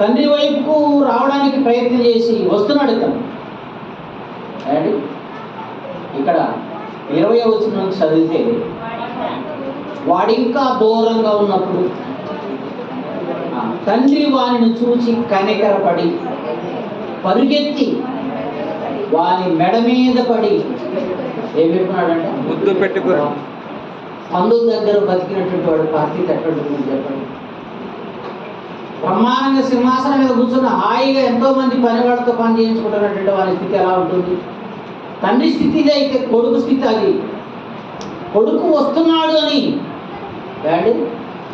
తండ్రి వైపుకు రావడానికి ప్రయత్నం చేసి వస్తున్నాడు ఏమండి? ఇక్కడ ఇరవై వచ్చిన చదివితే వాడు ఇంకా దూరంగా ఉన్నప్పుడు తండ్రి వానిని చూచి కనికరపడి పరుగెత్తి వాని మెడ మీద పడి ఏం చెప్తున్నాడంటే? ముద్దు పెట్టుకురు. పందుల దగ్గర బతికినటువంటి వాడు పార్టీ ఎట్టుంటుంది చెప్పండి. బ్రహ్మాండంగా సింహాసనం మీద కూర్చొని హాయిగా ఎంతో మంది వాళ్ళతో పని చేయించుకుంటున్నటువంటి వారి స్థితి ఎలా ఉంటుంది? తండ్రి స్థితి అయితే కొడుకు స్థితి అది. కొడుకు వస్తున్నాడు అని. డాడీ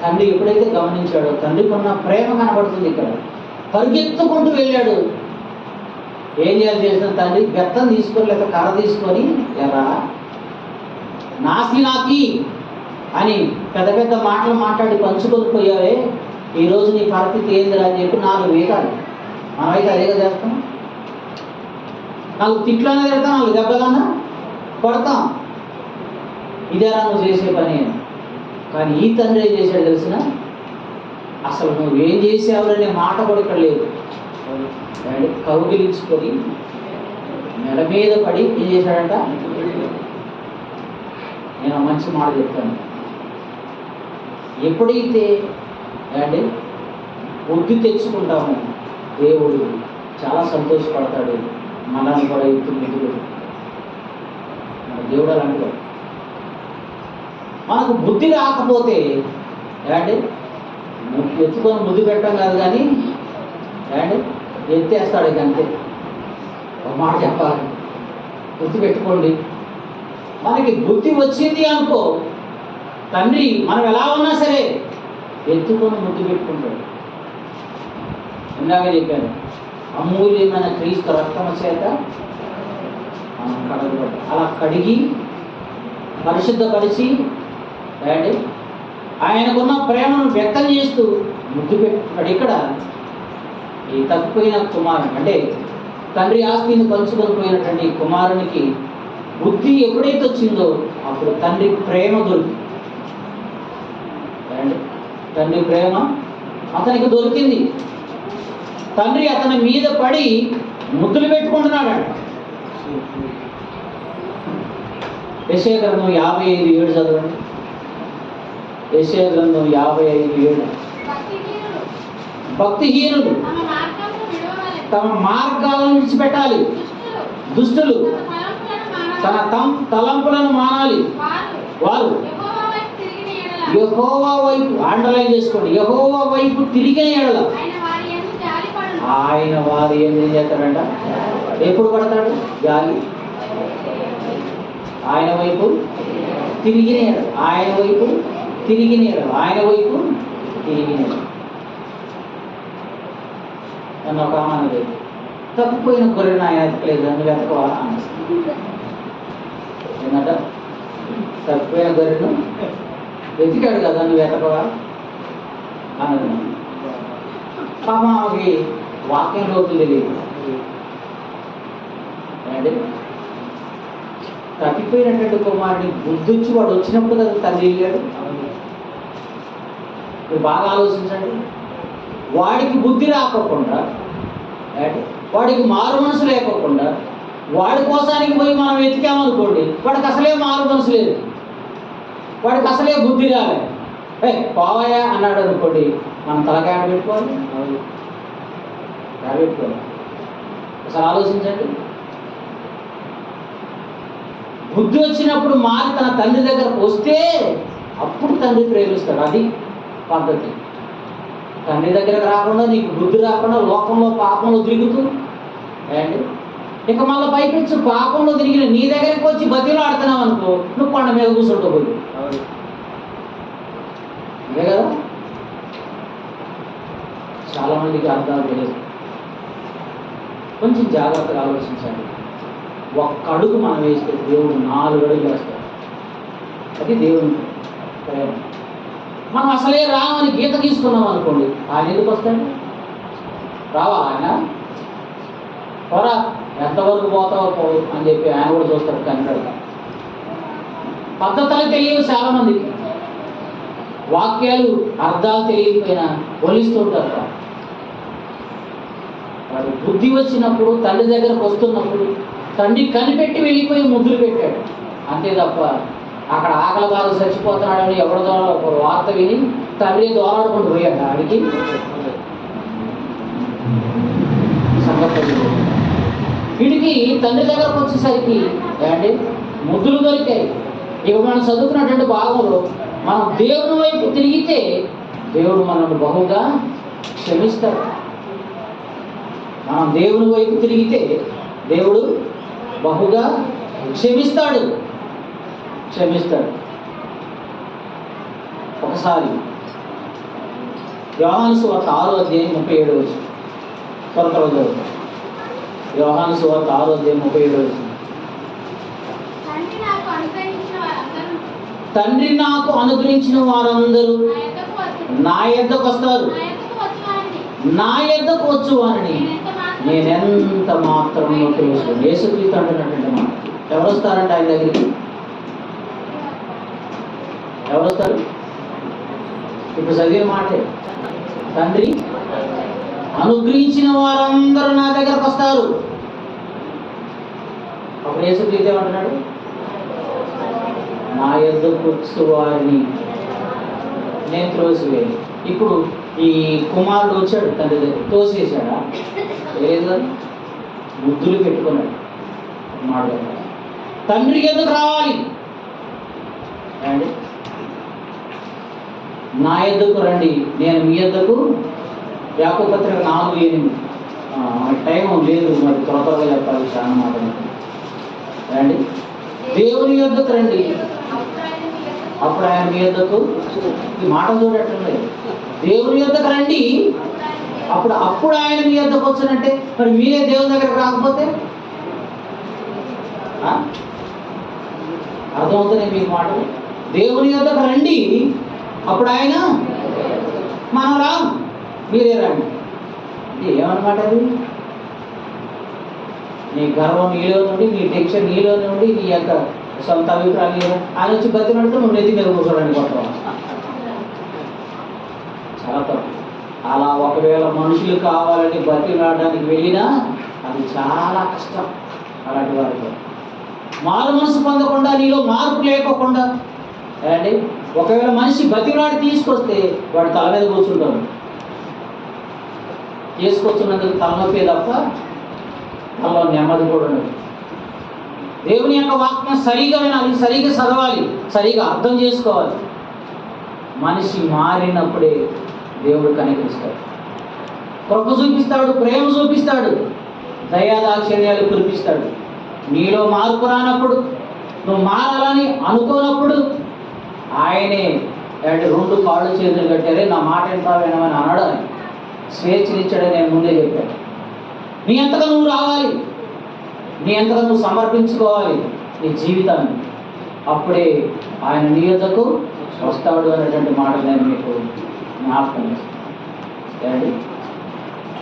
తండ్రి ఎప్పుడైతే గమనించాడో తండ్రికి ఉన్న ప్రేమ కనబడుతుంది ఇక్కడ. పరిగెత్తుకుంటూ వెళ్ళాడు. ఏం చేయాలి చేసిన తండ్రి? బెత్తం తీసుకొని లేక కర్ర తీసుకొని ఎలా నాసి నాకి అని పెద్ద పెద్ద మాటలు మాట్లాడి పంచుకొని పోయావే. ఈరోజు నీ పరిస్థితి ఏందిరా అని చెప్పి నాలుగు వేదాలు మనమైతే అదేగా చేస్తాం నాలుగు తిట్లనే తిడతాం నాలుగు దెబ్బలన్నా కొడతాం. ఇదేరా నువ్వు చేసే పని కానీ ఈ తండ్రి ఏం చేశాడు తెలిసిన? అసలు నువ్వేం చేసావులనే మాట కూడా ఇక్కడ లేదు. కౌగిలించుకొని మెడ మీద పడి ఏం చేశాడంట? నేను మంచి మాట చెప్తాను. ఎప్పుడైతే అంటే బుద్ధి తెచ్చుకుంటాము. దేవుడు చాలా సంతోషపడతాడు. మనల్ని కూడా ఎత్తు మిగులు మన దేవుడు అలాంటి మనకు బుద్ధి రాకపోతే ఏమండి? ఎత్తుకొని బుద్ధి పెట్టడం కాదు కానీ ఏమండి? ఎత్తేస్తాడు ఇక అంతే. ఒక మాట చెప్పాలి. గుర్తు పెట్టుకోండి. మనకి బుద్ధి వచ్చింది అనుకో తండ్రి మనం ఎలా ఉన్నా సరే ఎత్తుకొని ముద్దు పెట్టుకుంటాడు. ఇందాక చెప్పాను అమూల్యమైన క్రీస్తు రక్తమ చేత మనం కడగబడ్డాం. అలా కడిగి పరిశుద్ధపరిచి ఏమండి ఆయనకున్న ప్రేమను వ్యక్తం చేస్తూ ముద్దు పెట్టుకున్నాడు. ఇక్కడ ఈ తప్పిపోయిన కుమారుడు అంటే తండ్రి ఆస్తిని పంచుకొని పోయినటువంటి కుమారునికి బుద్ధి ఎప్పుడైతే వచ్చిందో అప్పుడు తండ్రి ప్రేమ దొరికింది. తండ్రి ప్రేమ అతనికి దొరికింది. తండ్రి అతని మీద పడి ముద్దులు పెట్టుకుంటున్నాడు. యశయ గ్రంథం యాభై ఐదు ఏడు చదవండి. యశయ గ్రంథం యాభై ఐదు ఏడు. భక్తిహీనులు. తమ మార్గాలను విడిచిపెట్టాలి. దుష్టులు. తన తం తలంపులను మానాలి. వారు వారు యెహోవా వైపు తిరిగిన ఎడల యహోవా వైపు అండర్లైన్ చేసుకోండి. యహోవా వైపు తిరిగిన ఎడల. ఆయన వారి వారు ఏం చేస్తాడంట? ఎప్పుడు పడతాడు? గాలి. ఆయన వైపు తిరిగిన ఆయన వైపు తిరిగినేడు ఆయన వైపు తిరిగినేడు నన్ను ఒక ఆమె లేదు. తప్పిపోయిన గొర్రెను ఆయన ఎత్తలేదు నన్ను వెతకవా? ఏంటంట తప్పిపోయిన గొర్రెను వెతికాడు కదా నువ్వు వెతకవా అన్నది. పాప ఆమెకి వాక్యం లోతులు తెలియదు. తప్పిపోయినటువంటి కుమారుడిని బుద్ధొచ్చి వాడు వచ్చినప్పుడు కదా తల్లి వెళ్ళాడు. మీరు బాగా ఆలోచించండి. వాడికి బుద్ధి రాకోకుండా వాడికి మారు మనసు లేకోకుండా వాడి కోసానికి పోయి మనం వెతికామనుకోండి వాడికి అసలే మారు మనసు లేదు. వాడికి అసలే బుద్ధి రాలే ఏ పోవాయా? అన్నాడు అనుకోండి. మనం తలకాయ పెట్టుకోవాలి. పెట్టుకోవాలి. ఒకసారి ఆలోచించండి. బుద్ధి వచ్చినప్పుడు మారి తన తండ్రి దగ్గరకు వస్తే అప్పుడు తండ్రి ప్రేమిస్తాడు అది పద్ధతి. తండ్రి దగ్గరకు రాకుండా నీకు బుద్ధి రాకుండా లోకంలో పాపంలో తిరుగుతూ ఏంటి? ఇక మళ్ళీ పైపించు పాపంలో తిరిగిన నీ దగ్గరికి వచ్చి బతిలో ఆడుతున్నావు అనుకో నువ్వు కొండ మీద కూర్చుంటూ పోయి అదే కదా? చాలా మందికి అర్థాలు తెలియదు. కొంచెం జాగ్రత్తగా ఆలోచించండి. ఒక్క అడుగు మనం వేస్తే దేవుడు నాలుగు అడుగులు వేస్తాడు. అది దేవుని ప్రేమ. మనం అసలే రామని గీత తీసుకున్నాం అనుకోండి ఆయన ఎందుకు వస్తాడు? రావా ఆయన? పోరా ఎంతవరకు పోతావో పోవు అని చెప్పి ఆయన కూడా చూస్తాడు కన్నడ. పద్ధతులు తెలియదు చాలా మందికి వాక్యాలు అర్థాలు తెలియకపోయినా వలిస్తుంటారు వాడు బుద్ధి వచ్చినప్పుడు తండ్రి దగ్గరకు వస్తున్నప్పుడు తండ్రి కనిపెట్టి వెళ్ళిపోయి ముద్దులు పెట్టాడు. అంతే తప్ప అక్కడ ఆకలి బాధ చచ్చిపోతున్నాడని ఎవరి ద్వారా ఒక వార్త విని తండ్రి దోరాడుకుంటూ పోయాడు. ఆడికి వీడికి తండ్రి దగ్గరకు వచ్చేసరికి ఏంటి ముద్దులు దొరికాయి. ఇక మనం చదువుకున్నటువంటి భాగంలో మనం దేవుని వైపు తిరిగితే దేవుడు మనల్ని బహుగా క్షమిస్తాడు. మనం దేవుని వైపు తిరిగితే దేవుడు బహుగా క్షమిస్తాడు. క్షమిస్తాడు. ఒకసారి యోహాను సువార్త ఆరో అధ్యాయం ముప్పై ఏడు రోజు త్వర త్వరగా చదువు. సువార్త ఆరో అధ్యాయం ముప్పై ఏడు రోజు తండ్రి నాకు అనుగ్రహించిన వారందరూ తండ్రి నాకు అనుగ్రహించిన వారందరూ నా ఎద్దకు వస్తారు. నా ఎద్దకు వచ్చు వారిని నేనెంత మాత్రం మాత్రం తెలుసు యేసుక్రీస్తు అంటున్నటువంటి మాట. ఎవరు వస్తారంట ఆయన దగ్గరికి? ఎవరు వస్తారు ఇప్పుడు చదివిన మాటే. తండ్రి అనుగ్రహించిన వారందరూ నా దగ్గరకు వస్తారు. అప్పుడు యేసుక్రీస్తు ఏమంటున్నాడు? నా యొద్దకు వచ్చు వారిని నేను త్రోసివేయను. ఇప్పుడు ఈ కుమారుడు వచ్చాడు తండ్రి దగ్గర తోసేసాడా లేదు. బుద్ధులు పెట్టుకున్నాడు. మాట తండ్రికి తండ్రి ఎందుకు రావాలి. నా ఎద్దుకు రండి. నేను మీ ఎద్దుకు యాకో నాలుగు ఎనిమిది. టైం లేదు మరి త్వర త్వరగా చెప్పాలి చాలా మాట రండి. దేవుని యొద్దకు రండి. అప్పుడు ఆయన మీ యొద్దకు మీ ఈ మాట చూడట్లేదు దేవుని యొద్దకు రండి. అప్పుడు అప్పుడు ఆయన మీ యొద్దకు వచ్చానంటే మరి మీరే దేవుని దగ్గరకు రాకపోతే? ఆ? అర్థమవుతుంది మీకు మాట? దేవుని యొద్దకు రండి. అప్పుడు ఆయన మనం రాం. మీరే రండి. ఏమన్నమాట అది? నీ గర్వం నీలో నుండి నీ టెన్షన్ నీలో నుండి నీ యొక్క సొంత అభిప్రాయం ఆయన వచ్చి బతికినట్టు నువ్వు నెత్తి మీద కూర్చోడానికి కొట్టడం చాలా తప్పు అలా ఒకవేళ మనుషులు కావాలని బతిలాడడానికి వెళ్ళినా అది చాలా కష్టం అలాంటి వారితో మారు మనసు పొందకుండా నీలో మార్పు లేకోకుండా అండి ఒకవేళ మనిషి బతికినాడు తీసుకొస్తే వాడు తల మీద కూర్చుంటాడు తీసుకొచ్చినందుకు తలనొప్పి తప్ప తనలో నెమ్మది కూడా ఉండదు దేవుని యొక్క వాక్యం సరిగా వినాలి సరిగా చదవాలి సరిగా అర్థం చేసుకోవాలి. మనిషి మారినప్పుడే దేవుడు కనిపిస్తాడు. కృప చూపిస్తాడు ప్రేమ చూపిస్తాడు దయాదాక్షిణ్యాలు కురిపిస్తాడు. నీలో మార్పు రానప్పుడు నువ్వు మారాలని అనుకోనప్పుడు ఆయనే రెండు కాళ్ళు చేతులు కట్టారే నా మాట ఎంత వినమని అన్నాడు అని స్వేచ్ఛనిచ్చాడని నేను ముందే చెప్పాను. నీ ఎంతగా నువ్వు రావాలి. నీ అంతగా నువ్వు సమర్పించుకోవాలి నీ జీవితాన్ని అప్పుడే ఆయన నియోజకు వస్తాడు అనేటువంటి మాట నేను మీకు జ్ఞాపకం చేస్తాను.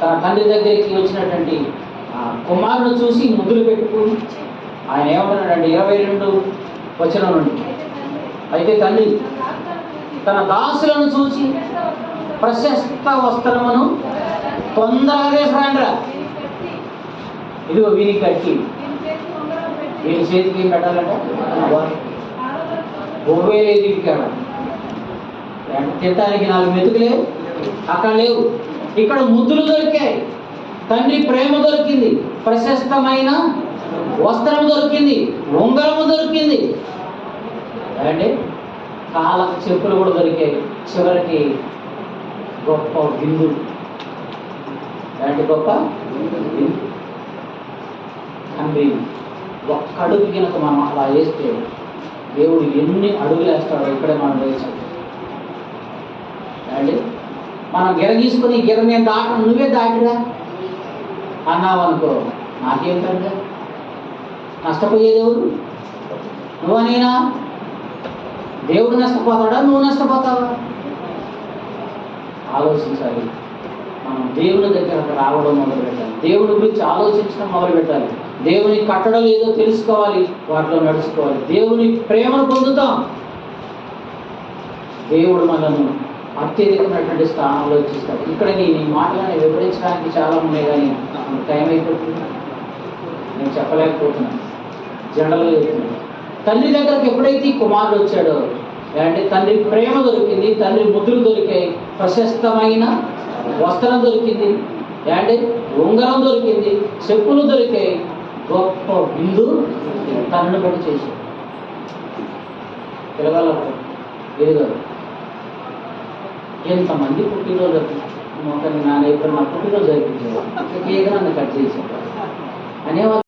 తన తండ్రి దగ్గరికి వచ్చినటువంటి ఆ కుమారుడు చూసి ముద్దులు పెట్టుకుని ఆయన ఏమంటున్నాడండి ఇరవై రెండు వచ్చిన అయితే తల్లి తన దాసులను చూసి ప్రశస్త వస్త్రమును తొందరగా తీసుకురండిరా. ఇదిగో వీరికి కట్టి. వీరి చేతికి ఏం పెట్టాలంట? బొవ్వే లేదు ఇక్కడ. తినడానికి నాలుగు మెతుకులే అక్కడ లేవు. ఇక్కడ ముద్దులు దొరికాయి. తండ్రి ప్రేమ దొరికింది. ప్రశస్తమైన వస్త్రం దొరికింది. ఉంగరము దొరికింది. అంటే కాళ్ళకు చెప్పులు కూడా దొరికాయి. చివరికి గొప్ప బిందు అంటే గొప్ప? తండ్రి ఒక్క అడుగు కనుక మనం అలా వేస్తే దేవుడు ఎన్ని అడుగులు వేస్తాడో ఇక్కడే మనం వేసాడు అండి మనం గిర తీసుకొని గిర నేను దాటను నువ్వే దాటిరా? అన్నావు అనుకో నాకేం తండ్రి నష్టపోయేది ఎవరు నువ్వనేనా దేవుడు నష్టపోతాడా? నువ్వు నష్టపోతావా? ఆలోచించాలి. మనం దేవుని దగ్గరకు రావడం మొదలు పెట్టాలి దేవుడి గురించి ఆలోచించడం మొదలు పెట్టాలి. దేవుని కట్టడం ఏదో తెలుసుకోవాలి వాటిలో నడుచుకోవాలి. దేవుని ప్రేమను పొందుతాం. దేవుడు మనల్ని అత్యధికమైనటువంటి స్థానంలో ఇచ్చిస్తాడు. ఇక్కడ నేను ఈ మాటలను వివరించడానికి చాలా ఉన్నాయి కానీ టైం అయిపోతుంది. నేను చెప్పలేకపోతున్నాను. జనరల్గా చెప్తున్నాను. తండ్రి దగ్గరకు ఎప్పుడైతే ఈ కుమారుడు వచ్చాడో అంటే తండ్రి ప్రేమ దొరికింది తండ్రి ముద్దులు దొరికాయి ప్రశస్తమైన వస్త్రం దొరికింది ఏంటి ఉంగరం దొరికింది చెప్పులు దొరికాయి. గొప్ప విందు తనను బట్టి చేసి. పిలగాలప్పుడు ఇదిగో ఎంతమంది పుట్టినరోజు మొక్కని నాన్న ఇప్పుడు నా పుట్టినరోజు జరిపించారు కేక్ నన్ను కట్ చేసి అనేవాళ్ళు